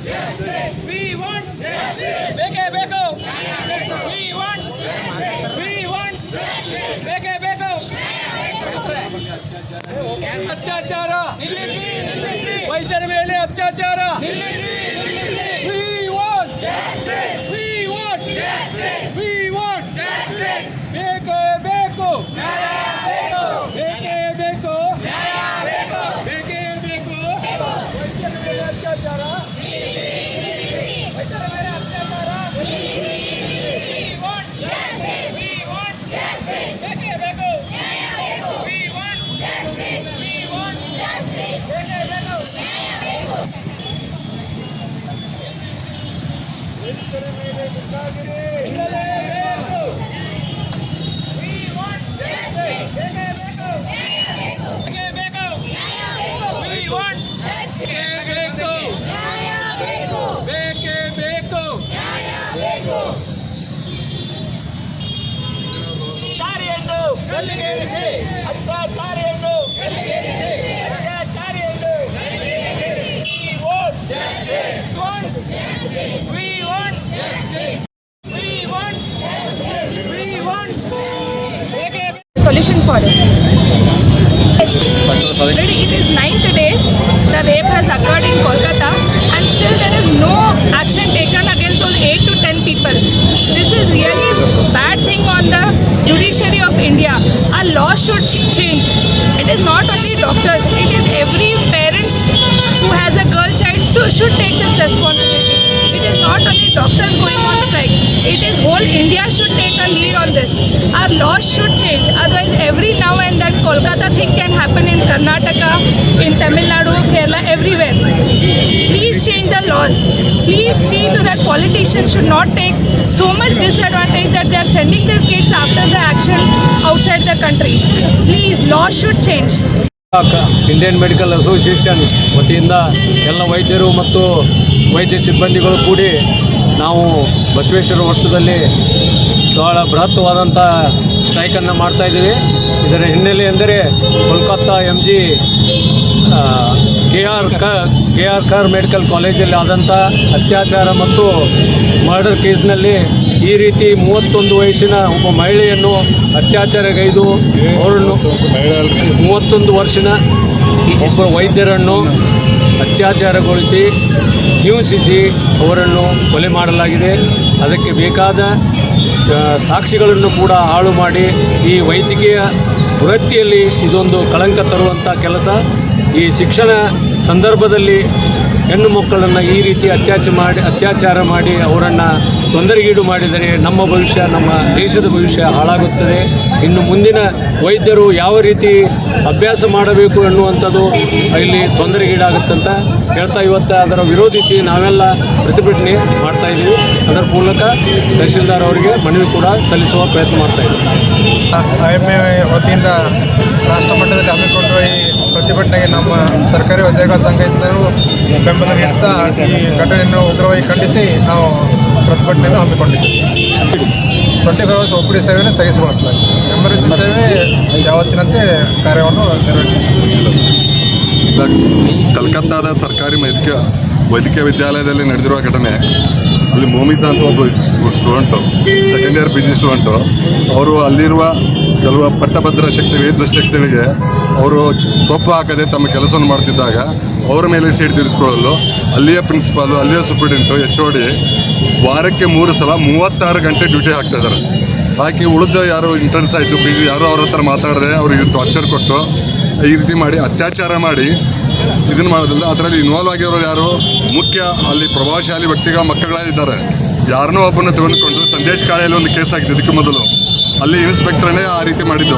We want ಬೇಕೇ ಬೇಕು? We want We want ಬೇಕೇ ಬೇಕು? ಅತ್ಯಾಚಾರ. ನಿಲ್ಲಿಸಿ ವೈದ್ಯರ ಮೇಲೆ ಅತ್ಯಾಚಾರ. ನಿಲ್ಲಿಸಿ. ಗಲ್ಲಿಗೇರಿಸಿ ಅತ್ಯಾಚಾರಿಯನ್ನು ಗಲ್ಲಿಗೇರಿಸಿ ಅತ್ಯಾಚಾರಿಯನ್ನು We want We want We want We want ಬೇಕೇ ಬೇಕು solution for it. Already it is ninth day the rape has occurred in Kolkata and still there is no action taken against those 8 to 10 people. This is really bad thing on the judiciary of India. Our law should change. It is not only doctors, it is every parent who has a girl child too should take this responsibility. It is not only doctors going on strike. It is whole India should take a lead on this. Our laws should change. Otherwise, every now and then Kolkata thing can happen in Karnataka, in Tamil Nadu, Kerala, everywhere. See to that politicians should not take so much disadvantage that they are sending their kids after the action outside the country. Please, law should change. Indian medical association ವತಿಯಿಂದ ಎಲ್ಲ ವೈದ್ಯರು ಮತ್ತು ವೈದ್ಯ ಸಿಬ್ಬಂದಿಗಳು ಕೂಡಿ ನಾವು ಬಸವೇಶ್ವರ ಮಠದಲ್ಲಿ ಬಹಳ ಬೃಹತ್ವಾದಂಥ ಸ್ಟ್ರೈಕನ್ನು ಮಾಡ್ತಾ ಇದ್ದೀವಿ ಇದರ ಹಿನ್ನೆಲೆ ಎಂದರೆ Kolkata M G K R ಕ, ಕೆ ಆರ್ ಕಾರ್ ಮೆಡಿಕಲ್ ಕಾಲೇಜಲ್ಲಿ ಆದಂಥ ಅತ್ಯಾಚಾರ ಮತ್ತು ಮರ್ಡರ್ ಕೇಸ್ನಲ್ಲಿ ಈ ರೀತಿ ಮೂವತ್ತೊಂದು ವಯಸ್ಸಿನ ಒಬ್ಬ ಮಹಿಳೆಯನ್ನು ಅತ್ಯಾಚಾರಗೈದು, ಅವರನ್ನು ಮೂವತ್ತೊಂದು ವರ್ಷದ ಒಬ್ಬ ವೈದ್ಯರನ್ನು ಅತ್ಯಾಚಾರಗೊಳಿಸಿ ಹಿಂಸಿಸಿ ಅವರನ್ನು ಕೊಲೆ ಮಾಡಲಾಗಿದೆ. ಅದಕ್ಕೆ ಬೇಕಾದ ಸಾಕ್ಷಿಗಳನ್ನು ಕೂಡ ಹಾಳು ಮಾಡಿ ಈ ವೈದ್ಯಕೀಯ ವೃತ್ತಿಯಲ್ಲಿ ಇದೊಂದು ಕಳಂಕ ತರುವಂಥ ಕೆಲಸ. ಈ ಶಿಕ್ಷಣ ಸಂದರ್ಭದಲ್ಲಿ ಹೆಣ್ಣು ಮಕ್ಕಳನ್ನು ಈ ರೀತಿ ಅತ್ಯಾಚಾರ ಮಾಡಿ ಅತ್ಯಾಚಾರ ಮಾಡಿ ಅವರನ್ನು ತೊಂದರೆಗೀಡು ಮಾಡಿದರೆ ನಮ್ಮ ಭವಿಷ್ಯ, ನಮ್ಮ ದೇಶದ ಭವಿಷ್ಯ ಹಾಳಾಗುತ್ತದೆ. ಇನ್ನು ಮುಂದಿನ ವೈದ್ಯರು ಯಾವ ರೀತಿ ಅಭ್ಯಾಸ ಮಾಡಬೇಕು ಎನ್ನುವಂಥದ್ದು ಇಲ್ಲಿ ತೊಂದರೆಗೀಡಾಗುತ್ತಂತ ಹೇಳ್ತಾ ಇವತ್ತು ಅದರ ವಿರೋಧಿಸಿ ನಾವೆಲ್ಲ ಪ್ರತಿಭಟನೆ ಮಾಡ್ತಾ ಇದ್ದೀವಿ. ಅದರ ಮೂಲಕ ತಹಶೀಲ್ದಾರ್ ಅವರಿಗೆ ಮನವಿ ಕೂಡ ಸಲ್ಲಿಸುವ ಪ್ರಯತ್ನ ಮಾಡ್ತಾ ಇದ್ದೀವಿ. ಐ ಎಂ ಎ ವತಿಯಿಂದ ರಾಷ್ಟ್ರ ಮಟ್ಟದಲ್ಲಿ ಹಮ್ಮಿಕೊಂಡಿರುವ ಈ ಪ್ರತಿಭಟನೆಗೆ ನಮ್ಮ ಸರ್ಕಾರಿ ಉದ್ಯೋಗ ಸಂಘದಿಂದಲೂ ಬೆಂಬಲ ನೀಡುತ್ತಾ ಈ ಘಟನೆಯನ್ನು ಉಗ್ರವಾಗಿ ಖಂಡಿಸಿ ನಾವು ಪ್ರತಿಭಟನೆಯನ್ನು ಹಮ್ಮಿಕೊಂಡಿದ್ದೇವೆ. ಟ್ವೆಂಟಿ ಫೈವ್ ಅವರ್ಸ್ ಒಬ್ಬರಿ ಸೇವೆಯನ್ನು ಸ್ಥಗಿತಗೊಳಿಸಲಾಗಿದೆ. ಎಮರ್ಜೆನ್ಸಿ ಸೇವೆ ಯಾವತ್ತಿನಂತೆ ಕಾರ್ಯವನ್ನು ನಿರ್ವಹಿಸುತ್ತದೆ ಕಲ್ಕತ್ತಾದ ಸರ್ಕಾರಿ ವೈದ್ಯಕೀಯ ವೈದ್ಯಕೀಯ ವಿದ್ಯಾಲಯದಲ್ಲಿ ನಡೆದಿರುವ ಘಟನೆ, ಅಲ್ಲಿ ಮೋಮಿತಾ ಅಂತ ಒಬ್ಬ student second year P G student ಅವರು ಅಲ್ಲಿರುವ ಕೆಲವು ಪಟ್ಟಭದ್ರ ಶಕ್ತಿ ವೇದ ಶಕ್ತಿಗಳಿಗೆ ಅವರು ಸೊಪ್ಪು ಹಾಕದೆ ತಮ್ಮ ಕೆಲಸವನ್ನು ಮಾಡ್ತಿದ್ದಾಗ ಅವರ ಮೇಲೆ ಸೀಟ್ ತೀರಿಸಿಕೊಳ್ಳಲು ಅಲ್ಲಿಯ ಪ್ರಿನ್ಸಿಪಾಲು ಅಲ್ಲಿಯ ಸೂಪ್ರಿಡೆಂಟು ಎಚ್ ಓ ಡಿ ವಾರಕ್ಕೆ ಮೂರು ಸಲ ಮೂವತ್ತಾರು ಗಂಟೆ ಡ್ಯೂಟಿ ಹಾಕ್ತಾ ಇದ್ದಾರೆ. ಹಾಕಿ ಉಳಿದ ಯಾರು ಇಂಟರ್ನ್ಸ್ ಆಯಿತು, ಬಿ ಯಾರು ಅವ್ರ ಹತ್ರ ಮಾತಾಡದೆ, ಅವ್ರಿಗೆ ಟಾರ್ಚರ್ ಕೊಟ್ಟು ಈ ರೀತಿ ಮಾಡಿ, ಅತ್ಯಾಚಾರ ಮಾಡಿ ಇದನ್ನು ಮಾಡೋದಿಲ್ಲ ಅದರಲ್ಲಿ ಇನ್ವಾಲ್ವ್ ಆಗಿರೋರು ಯಾರು? ಮುಖ್ಯ ಅಲ್ಲಿ ಪ್ರಭಾವಶಾಲಿ ವ್ಯಕ್ತಿಗಳ ಮಕ್ಕಳಾಗಿದ್ದಾರೆ. ಯಾರನ್ನೋ ಒಬ್ಬನ ತೆಗೆದುಕೊಂಡು ಸಂದೇಶ್ ಕಾಳೆಯಲ್ಲಿ ಒಂದು ಕೇಸ್ ಆಗಿದೆ ಇದಕ್ಕೆ ಮೊದಲು. ಅಲ್ಲಿ ಇನ್ಸ್ಪೆಕ್ಟರ್ನೇ ಆ ರೀತಿ ಮಾಡಿದ್ದು.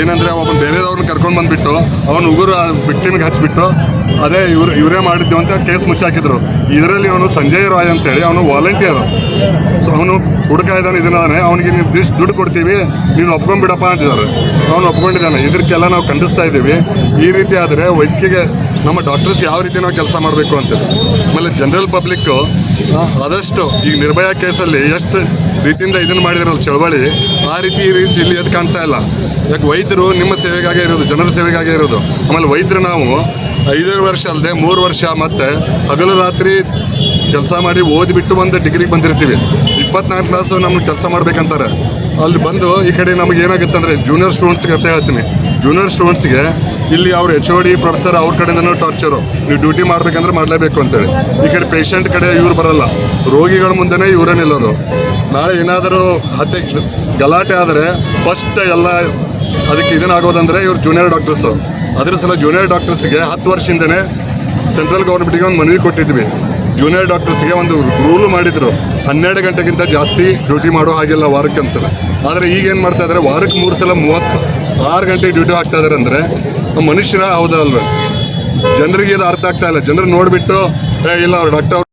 ಏನಂದರೆ ಒಬ್ಬ ಬೇರೆದವ್ರನ್ನ ಕರ್ಕೊಂಡು ಬಂದುಬಿಟ್ಟು, ಅವನು ಉಗುರು ವಿಕ್ಟಿಮ್ಗೆ ಹಚ್ಚಿಬಿಟ್ಟು ಅದೇ ಇವ್ರು, ಇವರೇ ಮಾಡಿದ್ದು ಅಂತ ಕೇಸ್ ಮುಚ್ಚಾಕಿದ್ರು. ಇದರಲ್ಲಿ ಅವನು ಸಂಜಯ್ ರಾಯ್ ಅಂತೇಳಿ ಅವನು ವಾಲಂಟಿಯರ್ ಸೊ ಅವನು ಹುಡುಕ ಇದ್ದಾನೆ, ಇದನ್ನೇ ಅವನಿಗೆ ನೀವು ದಿಷ್ಟು ದುಡ್ಡು ಕೊಡ್ತೀವಿ, ನೀನು ಒಪ್ಕೊಂಡ್ಬಿಡಪ್ಪ ಅಂತಿದ್ದಾರೆ. ಅವನು ಒಪ್ಕೊಂಡಿದ್ದಾನೆ ಇದಕ್ಕೆಲ್ಲ ನಾವು ಖಂಡಿಸ್ತಾ ಇದ್ದೀವಿ. ಈ ರೀತಿ ಆದರೆ ವೈದ್ಯಕೀಯ ನಮ್ಮ ಡಾಕ್ಟರ್ಸ್ ಯಾವ ರೀತಿ ನಾವು ಕೆಲಸ ಮಾಡಬೇಕು ಅಂತೇಳಿ ಆಮೇಲೆ ಜನರಲ್ ಪಬ್ಲಿಕ್ಕು ಆದಷ್ಟು ಈಗ ನಿರ್ಭಯ ಕೇಸಲ್ಲಿ ಎಷ್ಟು ರೀತಿಯಿಂದ ಇದನ್ನು ಮಾಡಿದ್ರಲ್ಲ ಚಳವಳಿ, ಆ ರೀತಿ ಈ ರೀತಿ ಇಲ್ಲಿ ಅದು ಕಾಣ್ತಾ ಇಲ್ಲ. ಯಾಕೆ ವೈದ್ಯರು ನಿಮ್ಮ ಸೇವೆಗಾಗೇ ಇರೋದು, ಜನರ ಸೇವೆಗಾಗೇ ಇರೋದು? ಆಮೇಲೆ ವೈದ್ಯರು ನಾವು ಐದೈದು ವರ್ಷ ಅಲ್ಲದೆ ಮೂರು ವರ್ಷ ಮತ್ತೆ ಹಗಲು ರಾತ್ರಿ ಕೆಲಸ ಮಾಡಿ ಓದಿಬಿಟ್ಟು ಒಂದು ಡಿಗ್ರಿಗೆ ಬಂದಿರ್ತೀವಿ. ಇಪ್ಪತ್ನಾಲ್ಕು ಕ್ಲಾಸು ನಮ್ಗೆ ಕೆಲಸ ಮಾಡ್ಬೇಕಂತಾರೆ. ಅಲ್ಲಿ ಬಂದು ಈ ಕಡೆ ನಮಗೆ ಏನಾಗುತ್ತೆ ಅಂದರೆ ಜೂನಿಯರ್ ಸ್ಟೂಡೆಂಟ್ಸ್ಗೆ ಅಂತ ಹೇಳ್ತೀನಿ. ಜೂನಿಯರ್ ಸ್ಟೂಡೆಂಟ್ಸ್ಗೆ ಇಲ್ಲಿ ಅವ್ರು ಎಚ್ ಓ ಡಿ ಪ್ರೊಫೆಸರ್ ಅವ್ರ ಕಡೆಯಿಂದನೂ ಟಾರ್ಚರು ನೀವು ಡ್ಯೂಟಿ ಮಾಡ್ಬೇಕಂದ್ರೆ ಮಾಡಲೇಬೇಕು ಅಂತೇಳಿ. ಈ ಕಡೆ ಪೇಷಂಟ್ ಕಡೆ ಇವ್ರು ಬರಲ್ಲ. ರೋಗಿಗಳ ಮುಂದೆನೇ ಇವರೇ ನಿಲ್ಲೋದು ನಾಳೆ ಏನಾದರೂ ಹತ್ಯೆ ಗಲಾಟೆ ಆದರೆ ಫಸ್ಟ್ ಎಲ್ಲ ಅದಕ್ಕೆ ಇದನ್ನಾಗೋದಂದರೆ ಇವ್ರು ಜೂನಿಯರ್ ಡಾಕ್ಟರ್ಸು ಅದ್ರ ಸಲ ಜೂನಿಯರ್ ಡಾಕ್ಟರ್ಸ್ಗೆ ಹತ್ತು ವರ್ಷದಿಂದನೇ ಸೆಂಟ್ರಲ್ ಗೌರ್ಮೆಂಟ್ಗೆ ಒಂದು ಮನವಿ ಕೊಟ್ಟಿದ್ವಿ. ಜೂನಿಯರ್ ಡಾಕ್ಟರ್ಸ್ಗೆ ಒಂದು ರೂಲ್ ಮಾಡಿದ್ರು. ಹನ್ನೆರಡು ಗಂಟೆಗಿಂತ ಜಾಸ್ತಿ ಡ್ಯೂಟಿ ಮಾಡೋ ಹಾಗಿಲ್ಲ ವಾರಕ್ಕೆ ಒಂದ್ಸಲ. ಆದರೆ ಈಗ ಏನು ಮಾಡ್ತಾ ಇದ್ದಾರೆ ವಾರಕ್ಕೆ ಮೂರು ಸಲ ಮೂವತ್ತು ಆರು ಗಂಟೆಗೆ ಡ್ಯೂಟಿ ಆಗ್ತಾ ಇದಾರೆ ಅಂದರೆ ಮನುಷ್ಯನ ಹೌದಲ್ವೇ? ಜನರಿಗೆ ಇದು ಅರ್ಥ ಆಗ್ತಾ ಇಲ್ಲ. ಜನರು ನೋಡಿಬಿಟ್ಟು ಇಲ್ಲ, ಅವ್ರು ಡಾಕ್ಟರ್